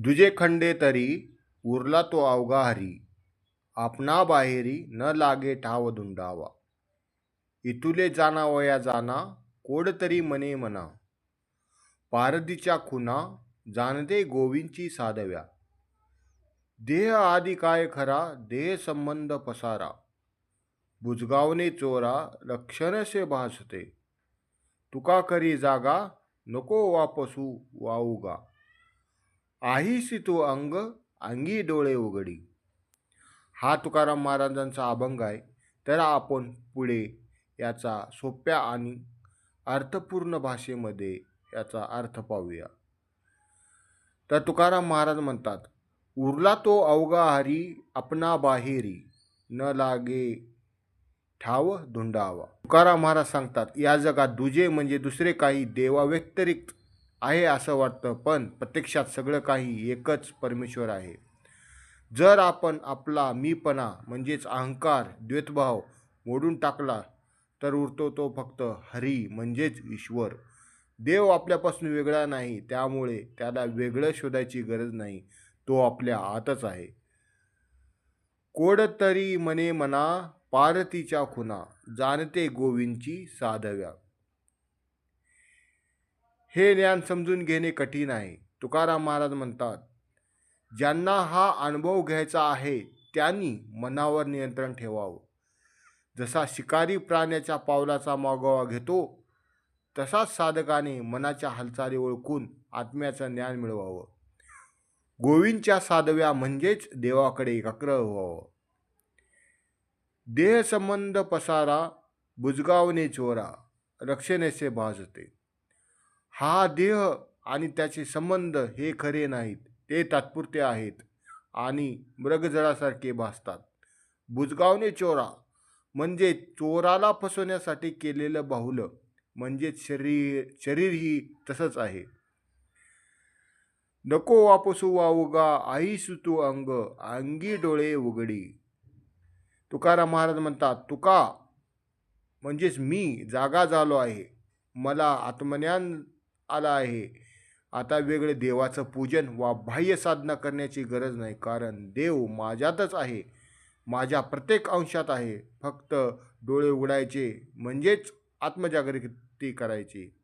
दुजे खंडे तरी उरला तो अवघा हरी आपणा बाहेरी न लागे ठाव धुंडावा. इतुले जाना वया जाना कोड तरी मने मना. पारदीच्या खुना जाणते गोविंची साधव्या. देह आदी काय खरा देह संबंध पसारा. बुजगावने चोरा लक्षणसे भासते. तुका करी जागा नको वापसू वाऊगा. आहीसी तो अंग अंगी डोळे उघडी. हा तुकाराम महाराजांचा अभंग आहे. तर आपण पुढे याचा सोप्या आणि अर्थपूर्ण भाषेमध्ये याचा अर्थ पाहूया. तर तुकाराम महाराज म्हणतात उरला तो अवघा हरी आपणा बाहेरी. न लागे ठाव धुंडावा. तुकाराम महाराज सांगतात या जगात दुजे म्हणजे दुसरे काही देवाव्यतिरिक्त आहे असं वाटतं पण प्रत्यक्षात सगळं काही एकच परमेश्वर आहे. जर आपण आपला मीपणा म्हणजेच अहंकार द्वेतभाव मोडून टाकला तर उरतो तो फक्त हरी म्हणजेच ईश्वर. देव आपल्यापासून वेगळा नाही त्यामुळे त्याला वेगळं शोधायची गरज नाही तो आपल्या आतच आहे. कोड तरी मने मना पारतीच्या खुना जाणते गोविंदची साधव्या. हे ज्ञान समजून घेणे कठीण आहे. तुकाराम महाराज म्हणतात ज्यांना हा अनुभव घ्यायचा आहे त्यांनी मनावर नियंत्रण ठेवावं. जसा शिकारी प्राण्याच्या पावलाचा मागोवा घेतो तसाच साधकाने मनाच्या हालचाली ओळखून आत्म्याचं ज्ञान मिळवावं. गोविंदच्या साधव्या म्हणजेच देवाकडे एकाग्र व्हावं. देह संबंध पसारा बुजगावने चोरा रक्षणेचे भाजते हा देह आणि त्याचे संबंध हे खरे नाहीत ते तात्पुरते आहेत आणि मृगजळासारखे भासतात. बुजगावने चोरा म्हणजे चोराला फसवण्यासाठी केलेलं बाहुलं म्हणजेच शरीर शरीरही तसंच आहे. नको वापसू वावगा आई सुतू अंग अंगी डोळे उघडी. तुकाराम महाराज म्हणतात तुका म्हणजेच मी जागा झालो आहे. मला आत्मज्ञान आला आहे. आता वेगळे देवाचं पूजन वा बाह्य साधना करण्याची गरज नाही कारण देव माझ्यातच आहे. माझ्या प्रत्येक अंशात आहे. फक्त डोळे उघडायचे म्हणजेच आत्मजागृती करायची.